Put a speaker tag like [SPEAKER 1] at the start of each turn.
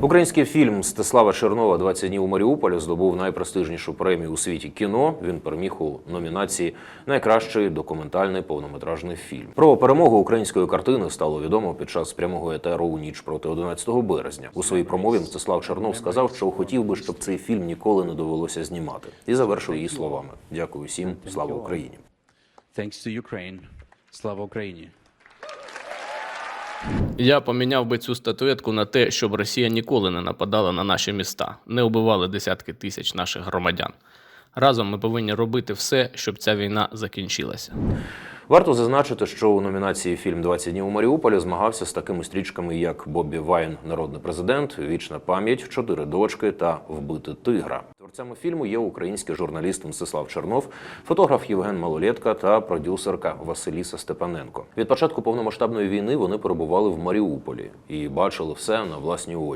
[SPEAKER 1] Український фільм Стеслава Чернова «20 днів у Маріуполі здобув найпрестижнішу премію у світі кіно. Він переміг у номінації Найкращий документальний повнометражний фільм. Про перемогу української картини стало відомо під час прямого етеру у ніч проти 11 березня. У своїй промові Мстислав Чернов сказав, що хотів би, щоб цей фільм ніколи не довелося знімати, і завершив її словами: Дякую всім, слава Україні.
[SPEAKER 2] Thanks to Ukraine. Слава Україні!
[SPEAKER 3] Я поміняв би цю статуетку на те, щоб Росія ніколи не нападала на наші міста, не убивали десятки тисяч наших громадян. Разом ми повинні робити все, щоб ця війна закінчилася.
[SPEAKER 1] Варто зазначити, що у номінації Фільм «20 днів у Маріуполі змагався з такими стрічками, як Бобі Вайн, народний президент, Вічна пам'ять, Чотири дочки та Вбити тигра. Творцями фільму є український журналіст Мстислав Чернов, фотограф Євген Малолєтка та продюсерка Василіса Степаненко. Від початку повномасштабної війни вони перебували в Маріуполі і бачили все на власні очі.